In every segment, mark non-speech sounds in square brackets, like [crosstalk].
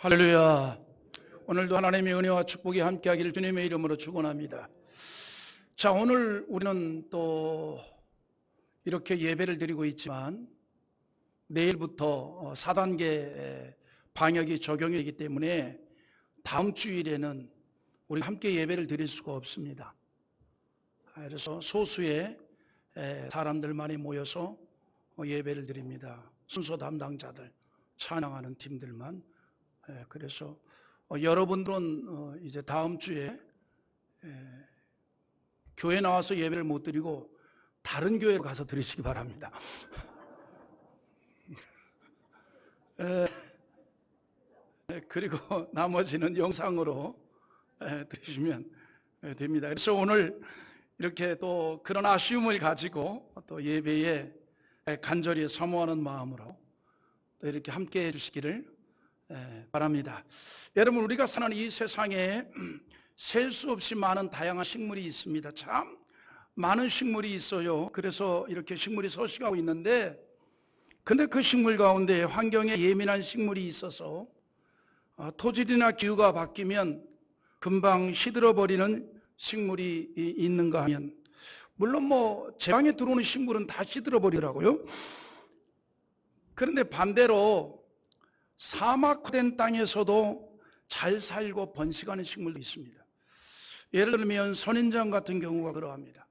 할렐루야. 오늘도 하나님의 은혜와 축복이 함께하기를 주님의 이름으로 축원합니다. 자, 오늘 우리는 또 이렇게 예배를 드리고 있지만 내일부터 4단계 방역이 적용이 되기 때문에 다음 주일에는 우리 함께 예배를 드릴 수가 없습니다. 그래서 소수의 사람들만이 모여서 예배를 드립니다. 순서 담당자들, 찬양하는 팀들만. 그래서 여러분들은 이제 다음 주에 교회 나와서 예배를 못 드리고 다른 교회로 가서 드리시기 바랍니다. [laughs] 그리고 [laughs] 나머지는 영상으로 드리시면 됩니다. 그래서 오늘 이렇게 또 그런 아쉬움을 가지고 또 예배에 간절히 사모하는 마음으로 또 이렇게 함께 해주시기를 바랍니다. 여러분 우리가 사는 이 세상에 셀 수 없이 많은 다양한 식물이 있습니다. 참 많은 식물이 있어요. 그래서 이렇게 식물이 서식하고 있는데 근데 그 식물 가운데 환경에 예민한 식물이 있어서 어, 토질이나 기후가 바뀌면 금방 시들어 버리는 식물이 있는가 하면 물론 뭐 제 방에 들어오는 식물은 다 시들어 버리더라고요. 그런데 반대로 사막된 땅에서도 잘 살고 번식하는 식물도 있습니다. 예를 들면 선인장 같은 경우가 그러합니다.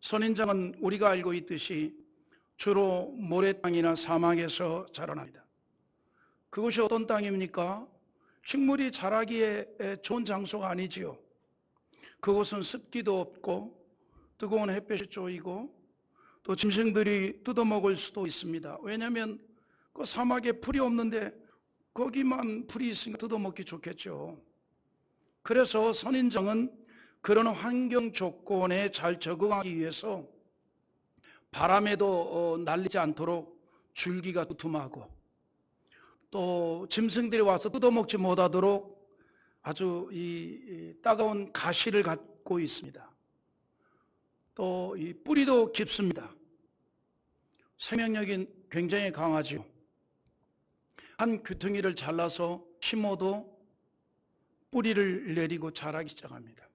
선인장은 우리가 알고 있듯이 주로 모래땅이나 사막에서 자라납니다. 그것이 어떤 땅입니까? 식물이 자라기에 좋은 장소가 아니지요. 그곳은 습기도 없고 뜨거운 햇볕이 쪼이고 또 짐승들이 뜯어먹을 수도 있습니다. 왜냐하면 그 사막에 풀이 없는데 거기만 풀이 있으니까 뜯어먹기 좋겠죠. 그래서 선인장은 그런 환경 조건에 잘 적응하기 위해서 바람에도 어, 날리지 않도록 줄기가 두툼하고 또 짐승들이 와서 뜯어먹지 못하도록 아주 이 따가운 가시를 갖고 있습니다. 또 이 뿌리도 깊습니다. 생명력이 굉장히 강하지요. 한 귀퉁이를 잘라서 심어도 뿌리를 내리고 자라기 시작합니다.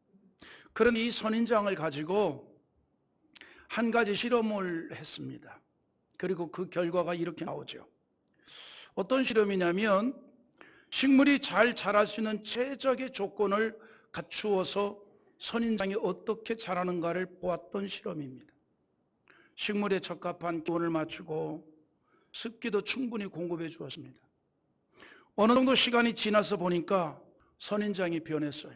그런 이 선인장을 가지고 한 가지 실험을 했습니다. 그리고 그 결과가 이렇게 나오죠. 어떤 실험이냐면 식물이 잘 자랄 수 있는 최적의 조건을 갖추어서 선인장이 어떻게 자라는가를 보았던 실험입니다. 식물에 적합한 기온을 맞추고 습기도 충분히 공급해 주었습니다. 어느 정도 시간이 지나서 보니까 선인장이 변했어요.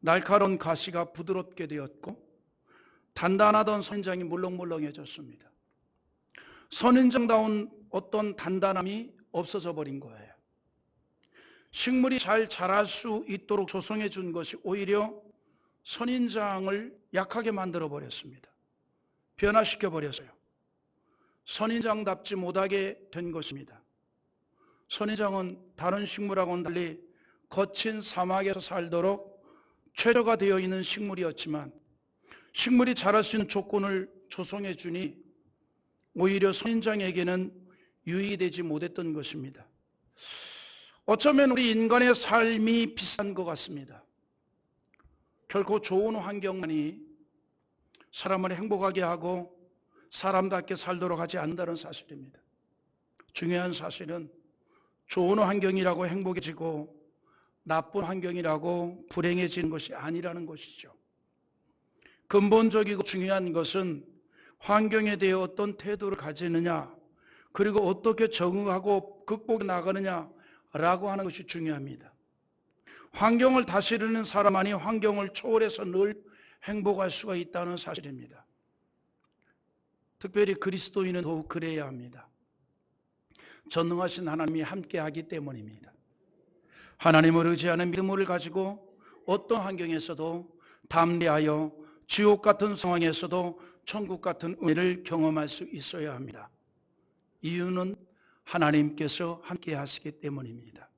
날카로운 가시가 부드럽게 되었고 단단하던 선인장이 물렁물렁해졌습니다. 선인장다운 어떤 단단함이 없어져 버린 거예요. 식물이 잘 자랄 수 있도록 조성해 준 것이 오히려 선인장을 약하게 만들어 버렸습니다. 변화시켜 버렸어요. 선인장답지 못하게 된 것입니다. 선인장은 다른 식물하고는 달리 거친 사막에서 살도록 최저가 되어 있는 식물이었지만 식물이 자랄 수 있는 조건을 조성해 주니 오히려 선인장에게는 유익이 되지 못했던 것입니다. 어쩌면 우리 인간의 삶이 비싼 것 같습니다. 결코 좋은 환경만이 사람을 행복하게 하고 사람답게 살도록 하지 않는다는 사실입니다. 중요한 사실은 좋은 환경이라고 행복해지고 나쁜 환경이라고 불행해지는 것이 아니라는 것이죠. 근본적이고 중요한 것은 환경에 대해 어떤 태도를 가지느냐, 그리고 어떻게 적응하고 극복해 나가느냐라고 하는 것이 중요합니다. 환경을 다스리는 사람만이 환경을 초월해서 늘 행복할 수가 있다는 사실입니다. 특별히 그리스도인은 더욱 그래야 합니다. 전능하신 하나님이 함께 하기 때문입니다. 하나님을 의지하는 믿음을 가지고 어떤 환경에서도 담대하여 지옥 같은 상황에서도 천국 같은 은혜를 경험할 수 있어야 합니다. 이유는 하나님께서 함께 하시기 때문입니다.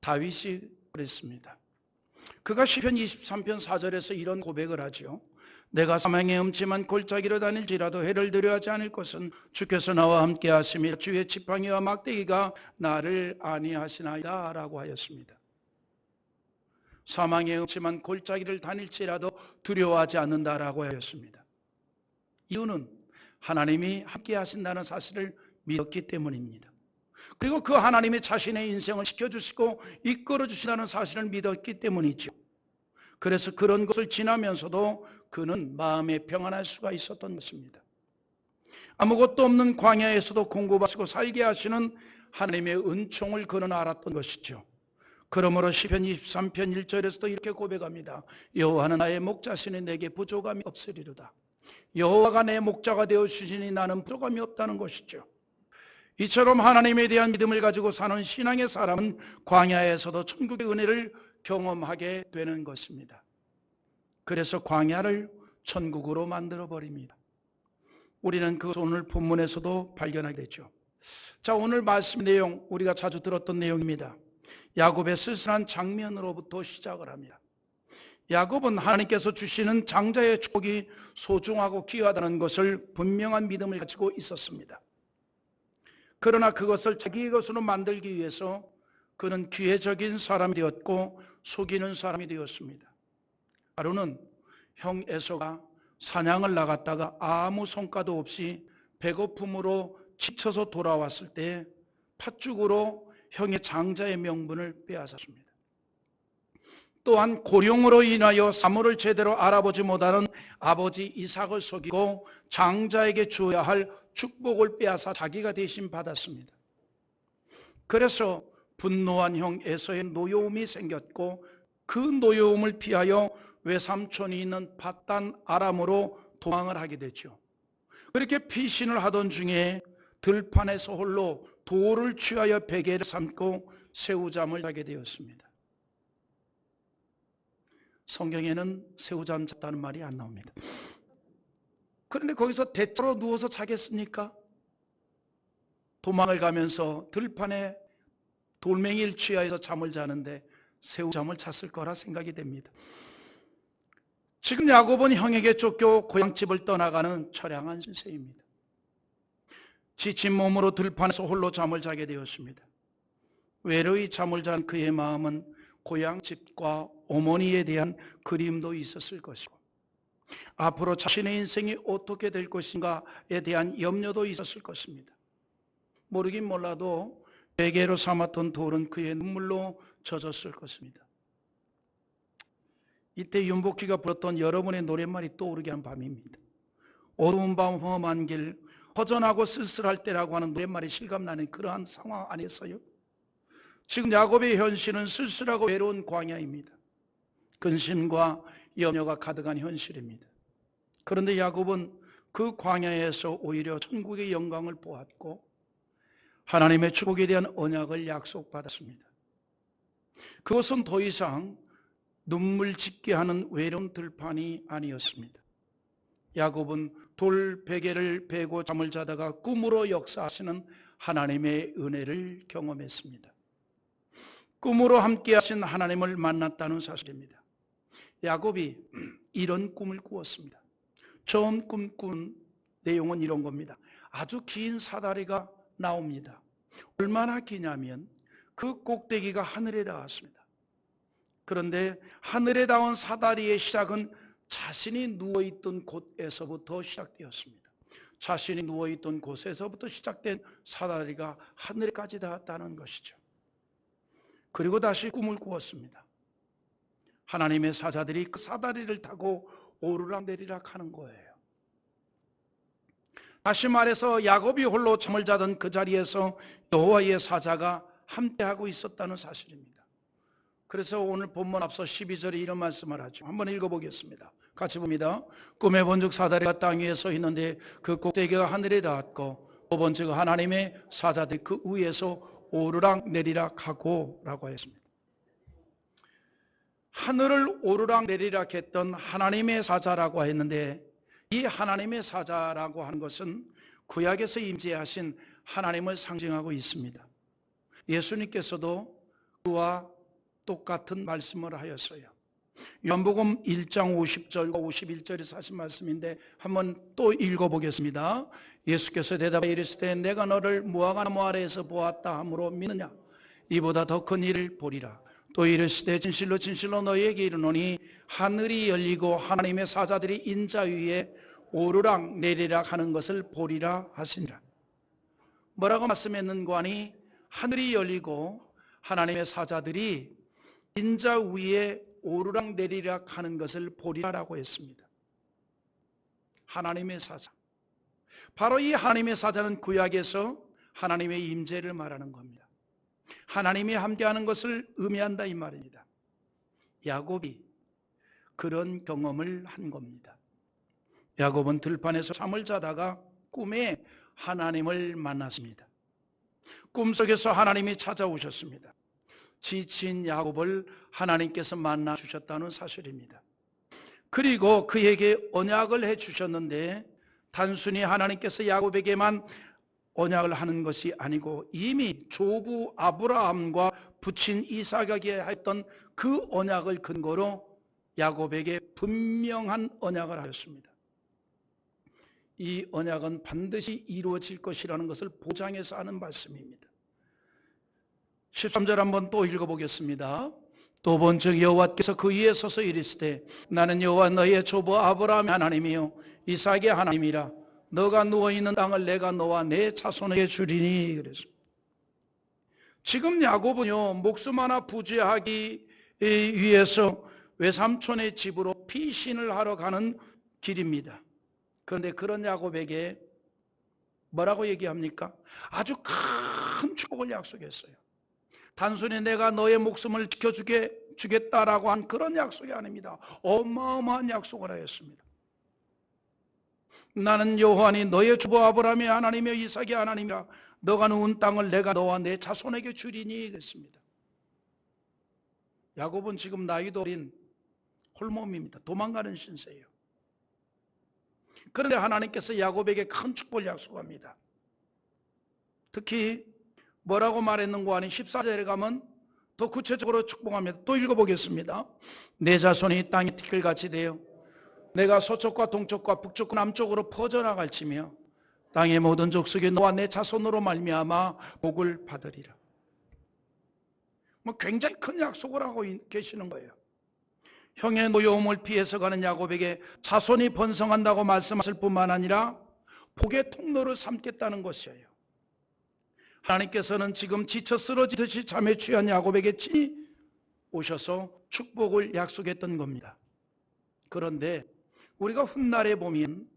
다윗이 그랬습니다. 그가 시편 23편 4절에서 이런 고백을 하죠. 내가 사망의 음침한 골짜기로 다닐지라도 해를 두려워하지 않을 것은 주께서 나와 함께 하심이라 주의 지팡이와 막대기가 나를 아니하시나이다 라고 하였습니다. 사망의 음침한 골짜기를 다닐지라도 두려워하지 않는다라고 하였습니다. 이유는 하나님이 함께 하신다는 사실을 믿었기 때문입니다. 그리고 그 하나님이 자신의 인생을 지켜주시고 이끌어 주신다는 사실을 믿었기 때문이죠. 그래서 그런 것을 지나면서도 그는 마음에 평안할 수가 있었던 것입니다. 아무것도 없는 광야에서도 공급하시고 살게 하시는 하나님의 은총을 그는 알았던 것이죠. 그러므로 시편 23편 1절에서도 이렇게 고백합니다. 여호와는 나의 목자시니 내게 부족함이 없으리로다. 여호와가 내 목자가 되어 주시니 나는 부족함이 없다는 것이죠. 이처럼 하나님에 대한 믿음을 가지고 사는 신앙의 사람은 광야에서도 천국의 은혜를 경험하게 되는 것입니다. 그래서 광야를 천국으로 만들어 버립니다. 우리는 그 오늘 본문에서도 발견하게 되죠. 자, 오늘 말씀 내용 우리가 자주 들었던 내용입니다. 야곱의 쓸쓸한 장면으로부터 시작을 합니다. 야곱은 하나님께서 주시는 장자의 축복이 소중하고 귀하다는 것을 분명한 믿음을 가지고 있었습니다. 그러나 그것을 자기의 것으로 만들기 위해서 그는 기회적인 사람이 되었고 속이는 사람이 되었습니다. 하루는 형 에서가 사냥을 나갔다가 아무 성과도 없이 배고픔으로 지쳐서 돌아왔을 때 팥죽으로 형의 장자의 명분을 빼앗았습니다. 또한 고령으로 인하여 사물을 제대로 알아보지 못하는 아버지 이삭을 속이고 장자에게 주어야 할 축복을 빼앗아 자기가 대신 받았습니다. 그래서 분노한 형 에서의 노여움이 생겼고 그 노여움을 피하여 외삼촌이 있는 바단 아람으로 도망을 하게 되죠. 그렇게 피신을 하던 중에 들판에서 홀로 돌을 취하여 베개를 삼고 새우잠을 자게 되었습니다. 성경에는 새우잠 잤다는 말이 안 나옵니다. 그런데 거기서 대자로 누워서 자겠습니까? 도망을 가면서 들판에 돌멩이를 취하여서 잠을 자는데 새우잠을 잤을 거라 생각이 됩니다. 지금 야곱은 형에게 쫓겨 고향집을 떠나가는 처량한 신세입니다. 지친 몸으로 들판에서 홀로 잠을 자게 되었습니다. 외로이 잠을 잔 그의 마음은 고향집과 어머니에 대한 그림도 있었을 것이고 앞으로 자신의 인생이 어떻게 될 것인가에 대한 염려도 있었을 것입니다. 모르긴 몰라도 베개로 삼았던 돌은 그의 눈물로 젖었을 것입니다. 이때 윤복희가 불렀던 여러분의 노랫말이 떠오르게 한 밤입니다. 어두운 밤 험한 길 허전하고 쓸쓸할 때라고 하는 노랫말이 실감나는 그러한 상황 안에서요. 지금 야곱의 현실은 쓸쓸하고 외로운 광야입니다. 근심과 염려가 가득한 현실입니다. 그런데 야곱은 그 광야에서 오히려 천국의 영광을 보았고 하나님의 축복에 대한 언약을 약속받았습니다. 그것은 더 이상 눈물 짓게 하는 외로운 들판이 아니었습니다. 야곱은 돌 베개를 베고 잠을 자다가 꿈으로 역사하시는 하나님의 은혜를 경험했습니다. 꿈으로 함께 하신 하나님을 만났다는 사실입니다. 야곱이 [clears throat] 이런 꿈을 꾸었습니다. 처음 꿈꾼 내용은 이런 겁니다. 아주 긴 사다리가 나옵니다. 얼마나 기냐면 그 꼭대기가 하늘에 닿았습니다. 그런데 하늘에 닿은 사다리의 시작은 자신이 누워있던 곳에서부터 시작되었습니다. 자신이 누워있던 곳에서부터 시작된 사다리가 하늘까지 닿았다는 것이죠. 그리고 다시 꿈을 꾸었습니다. 하나님의 사자들이 그 사다리를 타고 오르락내리락 하는 거예요. 다시 말해서 야곱이 홀로 잠을 자던 그 자리에서 여호와의 사자가 함께하고 있었다는 사실입니다. 그래서 오늘 본문 앞서 12절에 이런 말씀을 하죠. 한번 읽어보겠습니다. 같이 봅니다. 꿈에 본즉 사다리가 땅 위에 서 있는데 그 꼭대기가 하늘에 닿았고 또 본즉 하나님의 사자들이 그 위에서 오르락 내리락 하고 라고 했습니다. 하늘을 오르락 내리락 했던 하나님의 사자라고 했는데 이 하나님의 사자라고 하는 것은 구약에서 임재하신 하나님을 상징하고 있습니다. 예수님께서도 그와 똑같은 말씀을 하였어요. 요한복음 1장 50절과 51절에서 하신 말씀인데 한번 또 읽어보겠습니다. 예수께서 대답하여 이르시되 내가 너를 무화과나무 아래에서 보았다 함으로 믿느냐 이보다 더 큰 일을 보리라 또 이르시되 진실로 진실로 너희에게 이르노니 하늘이 열리고 하나님의 사자들이 인자 위에 오르락 내리락 하는 것을 보리라 하시니라 뭐라고 말씀했는고 하니 하늘이 열리고 하나님의 사자들이 인자 위에 오르락 내리락 하는 것을 보리라라고 했습니다. 하나님의 사자. 바로 이 하나님의 사자는 구약에서 하나님의 임재를 말하는 겁니다. 하나님이 함께하는 것을 의미한다 이 말입니다. 야곱이 그런 경험을 한 겁니다. 야곱은 들판에서 잠을 자다가 꿈에 하나님을 만났습니다. 꿈속에서 하나님이 찾아오셨습니다. 지친 야곱을 하나님께서 만나 주셨다는 사실입니다. 그리고 그에게 언약을 해 주셨는데 단순히 하나님께서 야곱에게만 언약을 하는 것이 아니고 이미 조부 아브라함과 부친 이삭에게 했던 그 언약을 근거로 야곱에게 분명한 언약을 하였습니다. 이 언약은 반드시 이루어질 것이라는 것을 보장해서 하는 말씀입니다. 13절 한번 또 읽어보겠습니다. 또 본즉 여호와께서 그 위에 서서 이르시되 나는 여호와 너희의 조부 아브라함의 하나님이요 이삭의 하나님이라 너가 누워 있는 땅을 내가 너와 내 자손에게 주리니 그래서 지금 야곱은요 목숨 하나 부지하기 위해서 외삼촌의 집으로 피신을 하러 가는 길입니다. 그런데 그런 야곱에게 뭐라고 얘기합니까? 아주 큰 축복을 약속했어요. 단순히 내가 너의 목숨을 지켜주게 주겠다라고 한 그런 약속이 아닙니다. 어마어마한 약속을 하였습니다. 나는 여호와니 너의 주부 아브라함의 하나님이여 이삭의 하나님이라 너가 누운 땅을 내가 너와 내 자손에게 주리니 그랬습니다. 야곱은 지금 나이도 어린 홀몸입니다. 도망가는 신세예요. 그런데 하나님께서 야곱에게 큰 축복을 약속합니다. 특히 뭐라고 말했는고 하니 14절에 가면 더 구체적으로 축복합니다. 또 읽어보겠습니다. 내 자손이 땅의 티끌같이 되어 내가 서쪽과 동쪽과 북쪽과 남쪽으로 퍼져나갈지며 땅의 모든 족속이 너와 내 자손으로 말미암아 복을 받으리라. 뭐 굉장히 큰 약속을 하고 계시는 거예요. 형의 노여움을 피해서 가는 야곱에게 자손이 번성한다고 말씀하실 뿐만 아니라 복의 통로를 삼겠다는 것이에요. 하나님께서는 지금 지쳐 쓰러지듯이 잠에 취한 야곱에게 친히 오셔서 축복을 약속했던 겁니다. 그런데 우리가 훗날에 보면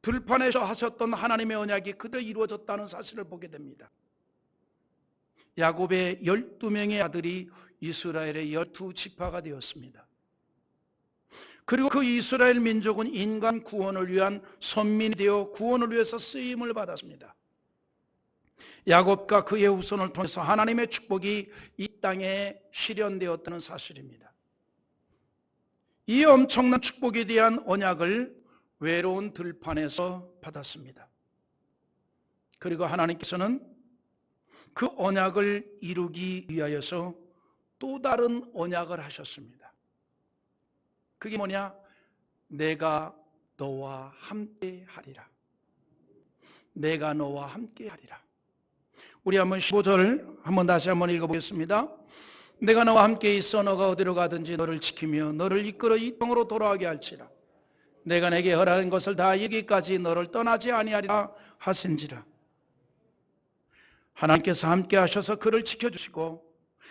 들판에서 하셨던 하나님의 언약이 그대로 이루어졌다는 사실을 보게 됩니다. 야곱의 12명의 아들이 이스라엘의 12지파가 되었습니다. 그리고 그 이스라엘 민족은 인간 구원을 위한 선민이 되어 구원을 위해서 쓰임을 받았습니다. 야곱과 그의 후손을 통해서 하나님의 축복이 이 땅에 실현되었다는 사실입니다. 이 엄청난 축복에 대한 언약을 외로운 들판에서 받았습니다. 그리고 하나님께서는 그 언약을 이루기 위하여서 또 다른 언약을 하셨습니다. 그게 뭐냐? 내가 너와 함께 하리라. 내가 너와 함께 하리라. 우리 한번 15절 한번 다시 한번 읽어보겠습니다. 내가 너와 함께 있어 너가 어디로 가든지 너를 지키며 너를 이끌어 이 땅으로 돌아가게 할지라. 내가 내게 허락한 것을 다 이기까지 너를 떠나지 아니하리라 하신지라. 하나님께서 함께 하셔서 그를 지켜주시고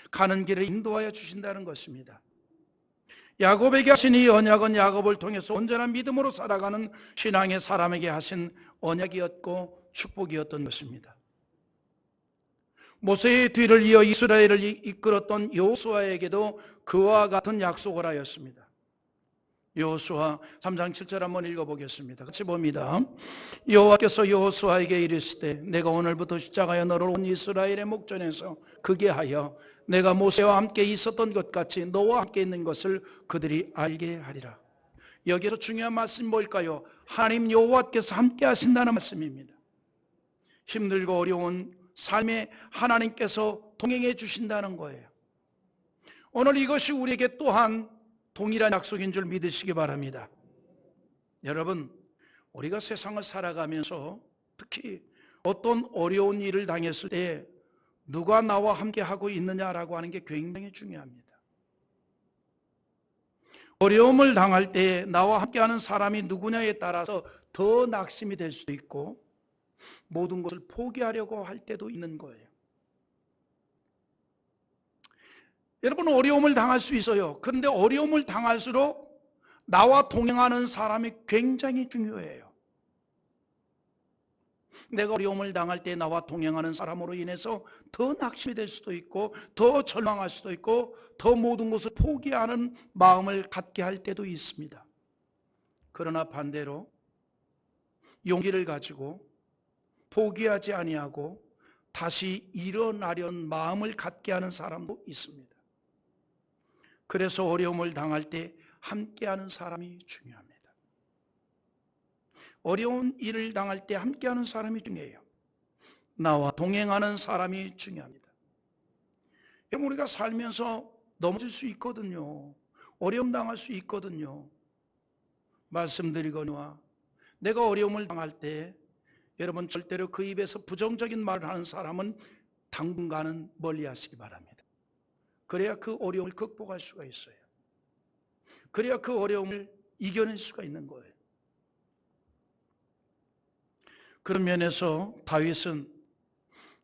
가는 길을 인도하여 주신다는 것입니다. 야곱에게 하신 이 언약은 야곱을 통해서 온전한 믿음으로 살아가는 신앙의 사람에게 하신 언약이었고 축복이었던 것입니다. 모세의 뒤를 이어 이스라엘을 이끌었던 여호수아에게도 그와 같은 약속을 하였습니다. 여호수아 3장 7절 한번 읽어보겠습니다. 같이 봅니다. 여호와께서 여호수아에게 이르시되 내가 오늘부터 시작하여 너를 온 이스라엘의 목전에서 그게 하여 내가 모세와 함께 있었던 것 같이 너와 함께 있는 것을 그들이 알게 하리라. 여기서 중요한 말씀 뭘까요? 하나님 여호와께서 함께 하신다는 말씀입니다. 힘들고 어려운 삶에 하나님께서 동행해 주신다는 거예요. 오늘 이것이 우리에게 또한 동일한 약속인 줄 믿으시기 바랍니다. 여러분, 우리가 세상을 살아가면서 특히 어떤 어려운 일을 당했을 때 누가 나와 함께 하고 있느냐라고 하는 게 굉장히 중요합니다. 어려움을 당할 때 나와 함께하는 사람이 누구냐에 따라서 더 낙심이 될 수도 있고 모든 것을 포기하려고 할 때도 있는 거예요. 여러분 어려움을 당할 수 있어요. 그런데 어려움을 당할수록 나와 동행하는 사람이 굉장히 중요해요. 내가 어려움을 당할 때 나와 동행하는 사람으로 인해서 더 낙심이 될 수도 있고 더 절망할 수도 있고 더 모든 것을 포기하는 마음을 갖게 할 때도 있습니다. 그러나 반대로 용기를 가지고 포기하지 아니하고 다시 일어나려는 마음을 갖게 하는 사람도 있습니다. 그래서 어려움을 당할 때 함께하는 사람이 중요합니다. 어려운 일을 당할 때 함께하는 사람이 중요해요. 나와 동행하는 사람이 중요합니다. 우리가 살면서 넘어질 수 있거든요. 어려움 당할 수 있거든요. 말씀드리거니와 내가 어려움을 당할 때 여러분 절대로 그 입에서 부정적인 말을 하는 사람은 당분간은 멀리 하시기 바랍니다. 그래야 그 어려움을 극복할 수가 있어요. 그래야 그 어려움을 이겨낼 수가 있는 거예요. 그런 면에서 다윗은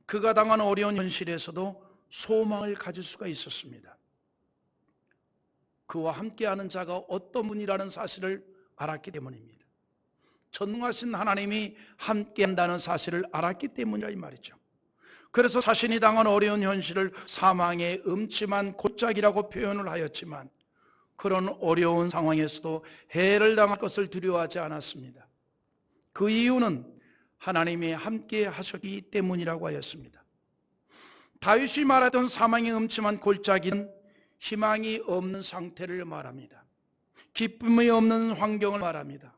그가 당한 어려운 현실에서도 소망을 가질 수가 있었습니다. 그와 함께하는 자가 어떤 분이라는 사실을 알았기 때문입니다. 전능하신 하나님이 함께한다는 사실을 알았기 때문이라 이 말이죠. 그래서 자신이 당한 어려운 현실을 사망의 음침한 골짜기라고 표현을 하였지만 그런 어려운 상황에서도 해를 당할 것을 두려워하지 않았습니다. 그 이유는 하나님이 함께 하셨기 때문이라고 하였습니다. 다윗이 말하던 사망의 음침한 골짜기는 희망이 없는 상태를 말합니다. 기쁨이 없는 환경을 말합니다.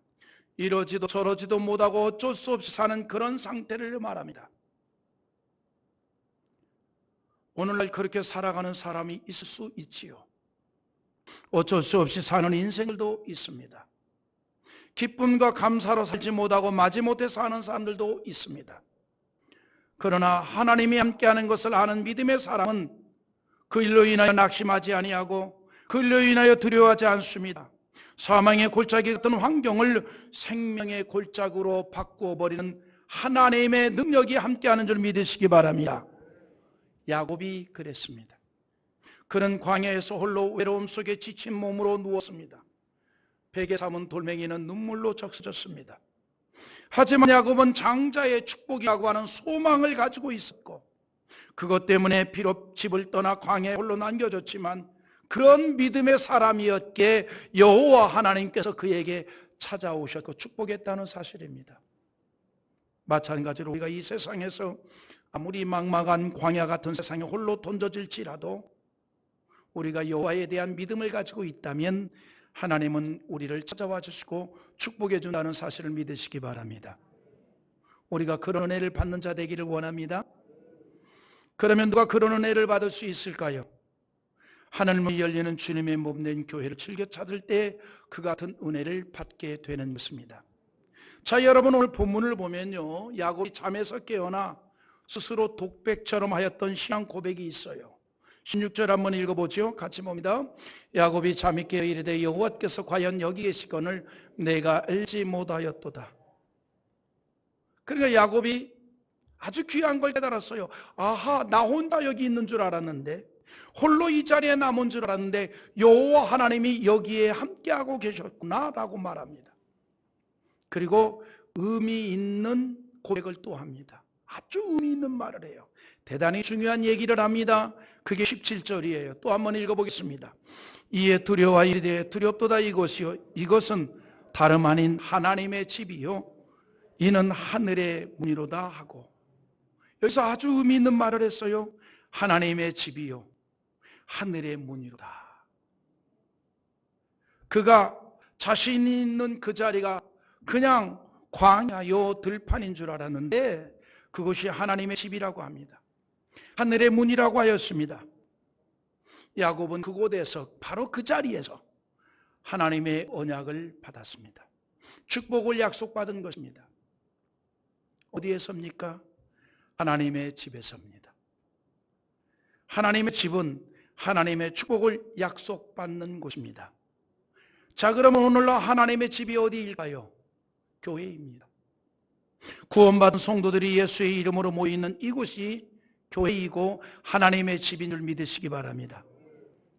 이러지도 저러지도 못하고 어쩔 수 없이 사는 그런 상태를 말합니다. 오늘날 그렇게 살아가는 사람이 있을 수 있지요. 어쩔 수 없이 사는 인생들도 있습니다. 기쁨과 감사로 살지 못하고 마지못해 사는 사람들도 있습니다. 그러나 하나님이 함께하는 것을 아는 믿음의 사람은 그 일로 인하여 낙심하지 아니하고 그 일로 인하여 두려워하지 않습니다. 사망의 골짜기 같은 환경을 생명의 골짜기로 바꾸어 버리는 하나님의 능력이 함께하는 줄 믿으시기 바랍니다. 야곱이 그랬습니다. 그는 광야에서 홀로 외로움 속에 지친 몸으로 누웠습니다. 베개 삼은 돌멩이는 눈물로 적셔졌습니다. 하지만 야곱은 장자의 축복이라고 하는 소망을 가지고 있었고 그것 때문에 비록 집을 떠나 광야에 홀로 남겨졌지만 그런 믿음의 사람이었기에 여호와 하나님께서 그에게 찾아오셨고 축복했다는 사실입니다. 마찬가지로 우리가 이 세상에서 아무리 막막한 광야 같은 세상에 홀로 던져질지라도 우리가 여호와에 대한 믿음을 가지고 있다면 하나님은 우리를 찾아와 주시고 축복해 준다는 사실을 믿으시기 바랍니다. 우리가 그런 은혜를 받는 자 되기를 원합니다. 그러면 누가 그런 은혜를 받을 수 있을까요? 하늘문이 열리는 주님의 몸된 교회를 즐겨 찾을 때 그 같은 은혜를 받게 되는 것입니다. 자, 여러분 오늘 본문을 보면요. 야곱이 잠에서 깨어나 스스로 독백처럼 하였던 신앙 고백이 있어요. 16절 한번 읽어보죠. 같이 봅니다. 야곱이 잠이 깨어 이르되 여호와께서 과연 여기 계시거늘 내가 알지 못하였도다. 그러니까 야곱이 아주 귀한 걸 깨달았어요. 아하, 나 혼자 여기 있는 줄 알았는데 홀로 이 자리에 남은 줄 알았는데 여호와 하나님이 여기에 함께하고 계셨구나라고 말합니다. 그리고 의미 있는 고백을 또 합니다. 아주 의미 있는 말을 해요. 대단히 중요한 얘기를 합니다. 그게 17절이에요. 또 한번 읽어보겠습니다. 이에 두려워 이르되 두렵도다 이것이요 이것은 다름 아닌 하나님의 집이요 이는 하늘의 문이로다 하고 여기서 아주 의미 있는 말을 했어요. 하나님의 집이요 하늘의 문이로다. 그가 자신이 있는 그 자리가 그냥 광야요 들판인 줄 알았는데 그것이 하나님의 집이라고 합니다. 하늘의 문이라고 하였습니다. 야곱은 그곳에서 바로 그 자리에서 하나님의 언약을 받았습니다. 축복을 약속받은 것입니다. 어디에서입니까? 하나님의 집에서입니다. 하나님의 집은 하나님의 축복을 약속받는 곳입니다. 자, 그러면 오늘날 하나님의 집이 어디일까요? 교회입니다. 구원받은 성도들이 예수의 이름으로 모이는 이곳이 교회이고 하나님의 집인 줄 믿으시기 바랍니다.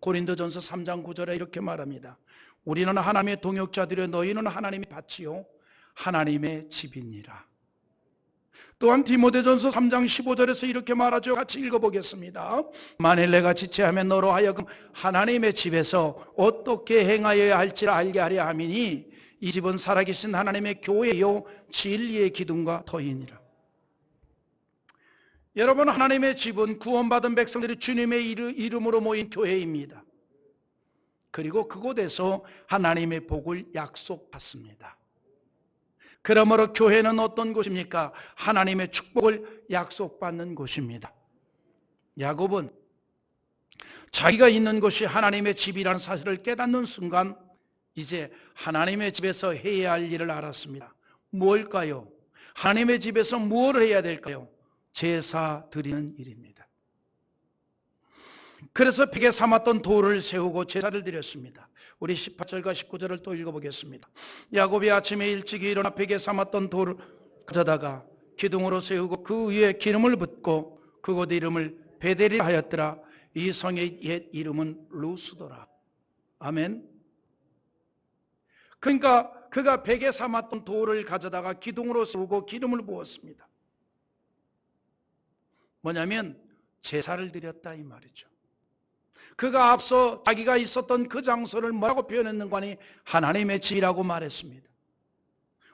고린도전서 3장 9절에 이렇게 말합니다. 우리는 하나님의 동역자들이여 너희는 하나님의 밭이요 하나님의 집이니라. 또한 디모데전서 3장 15절에서 이렇게 말하죠. 같이 읽어보겠습니다. 만일 내가 지체하면 너로 하여금 하나님의 집에서 어떻게 행하여야 할지를 알게 하려 함이니 이 집은 살아계신 하나님의 교회요 진리의 기둥과 터이니라. 여러분 하나님의 집은 구원받은 백성들이 주님의 이름으로 모인 교회입니다. 그리고 그곳에서 하나님의 복을 약속받습니다. 그러므로 교회는 어떤 곳입니까? 하나님의 축복을 약속받는 곳입니다. 야곱은 자기가 있는 곳이 하나님의 집이라는 사실을 깨닫는 순간 이제 하나님의 집에서 해야 할 일을 알았습니다. 뭘까요? 하나님의 집에서 무엇을 해야 될까요? 제사 드리는 일입니다. 그래서 벽에 삼았던 돌을 세우고 제사를 드렸습니다. 우리 18절과 19절을 또 읽어보겠습니다. 야곱이 아침에 일찍 일어나 벽에 삼았던 돌을 가져다가 기둥으로 세우고 그 위에 기름을 붓고 그곳 이름을 베델이 하였더라. 이 성의 옛 이름은 루스더라. 아멘. 그러니까 그가 벽에 삼았던 돌을 가져다가 기둥으로 세우고 기름을 부었습니다. 뭐냐면 제사를 드렸다 이 말이죠. 그가 앞서 자기가 있었던 그 장소를 뭐라고 표현했는가 하니 하나님의 집이라고 말했습니다.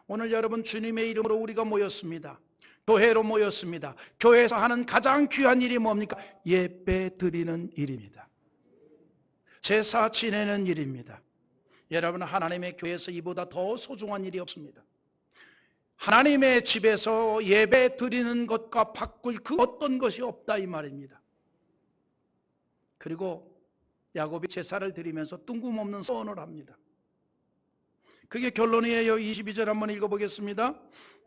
오늘 여러분 주님의 이름으로 우리가 모였습니다. 교회로 모였습니다. 교회에서 하는 가장 귀한 일이 뭡니까? 예배 드리는 일입니다. 제사 지내는 일입니다. 여러분 하나님의 교회에서 이보다 더 소중한 일이 없습니다. 하나님의 집에서 예배 드리는 것과 바꿀 그 어떤 것이 없다 이 말입니다. 그리고 야곱이 제사를 드리면서 뜬금없는 선언을 합니다. 그게 결론이에요. 22절 한번 읽어보겠습니다.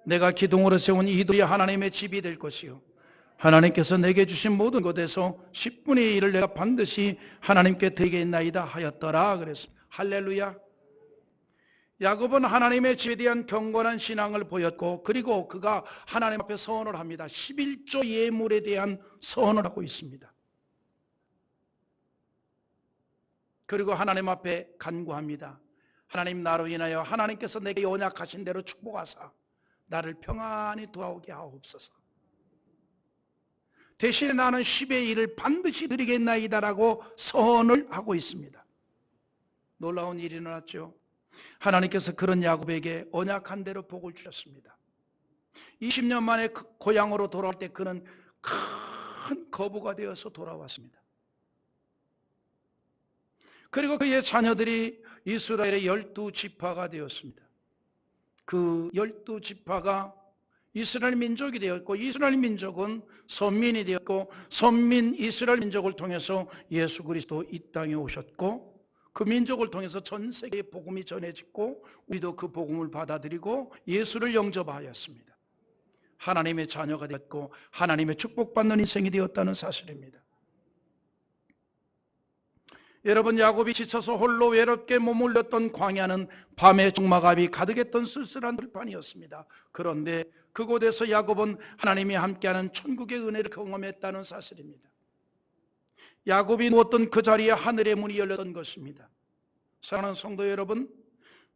내가 기둥으로 세운 이들이 하나님의 집이 될 것이요. 하나님께서 내게 주신 모든 것에서 10분의 1을 내가 반드시 하나님께 드리겠나이다 하였더라 그랬습니다. 할렐루야. 야곱은 하나님의 집에 대한 경건한 신앙을 보였고 그리고 그가 하나님 앞에 서원을 합니다. 11조 예물에 대한 서원을 하고 있습니다. 그리고 하나님 앞에 간구합니다. 하나님 나로 인하여 하나님께서 내게 연약하신 대로 축복하사 나를 평안히 돌아오게 하옵소서. 대신에 나는 10의 1을 반드시 드리겠나이다라고 선을 하고 있습니다. 놀라운 일이 일어났죠. 하나님께서 그런 야곱에게 언약한 대로 복을 주셨습니다. 20년 만에 그 고향으로 돌아올 때 그는 큰 거부가 되어서 돌아왔습니다. 그리고 그의 자녀들이 이스라엘의 열두 지파가 되었습니다. 그 열두 지파가 이스라엘 민족이 되었고 이스라엘 민족은 선민이 되었고 선민 이스라엘 민족을 통해서 예수 그리스도 이 땅에 오셨고 그 민족을 통해서 전 세계에 복음이 전해지고 우리도 그 복음을 받아들이고 예수를 영접하였습니다. 하나님의 자녀가 되었고 하나님의 축복받는 인생이 되었다는 사실입니다. 여러분 야곱이 지쳐서 홀로 외롭게 머물렀던 광야는 밤에 종마갑이 가득했던 쓸쓸한 들판이었습니다. 그런데 그곳에서 야곱은 하나님이 함께하는 천국의 은혜를 경험했다는 사실입니다. 야곱이 누웠던 그 자리에 하늘의 문이 열렸던 것입니다. 사랑하는 성도 여러분,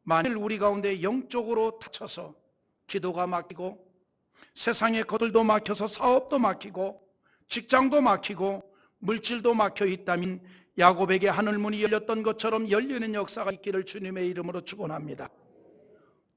만일 우리 가운데 영적으로 다쳐서 기도가 막히고 세상의 것들도 막혀서 사업도 막히고 직장도 막히고 물질도 막혀 있다면 야곱에게 하늘문이 열렸던 것처럼 열리는 역사가 있기를 주님의 이름으로 축원합니다.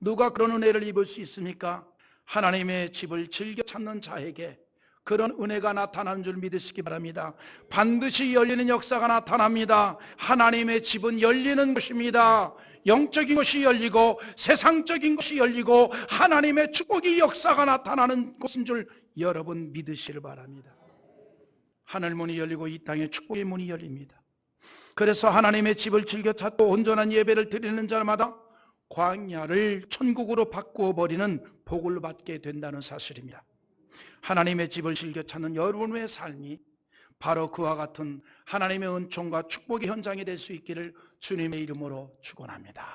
누가 그런 은혜를 입을 수 있습니까? 하나님의 집을 즐겨 찾는 자에게 그런 은혜가 나타나는 줄 믿으시기 바랍니다. 반드시 열리는 역사가 나타납니다. 하나님의 집은 열리는 것입니다. 영적인 것이 열리고 세상적인 것이 열리고 하나님의 축복이 역사가 나타나는 곳인 줄 여러분 믿으시길 바랍니다. 하늘 문이 열리고 이 땅에 축복의 문이 열립니다. 그래서 하나님의 집을 즐겨 찾고 온전한 예배를 드리는 자마다 광야를 천국으로 바꾸어 버리는 복을 받게 된다는 사실입니다. 하나님의 집을 즐겨 찾는 여러분의 삶이 바로 그와 같은 하나님의 은총과 축복의 현장이 될 수 있기를 주님의 이름으로 축원합니다.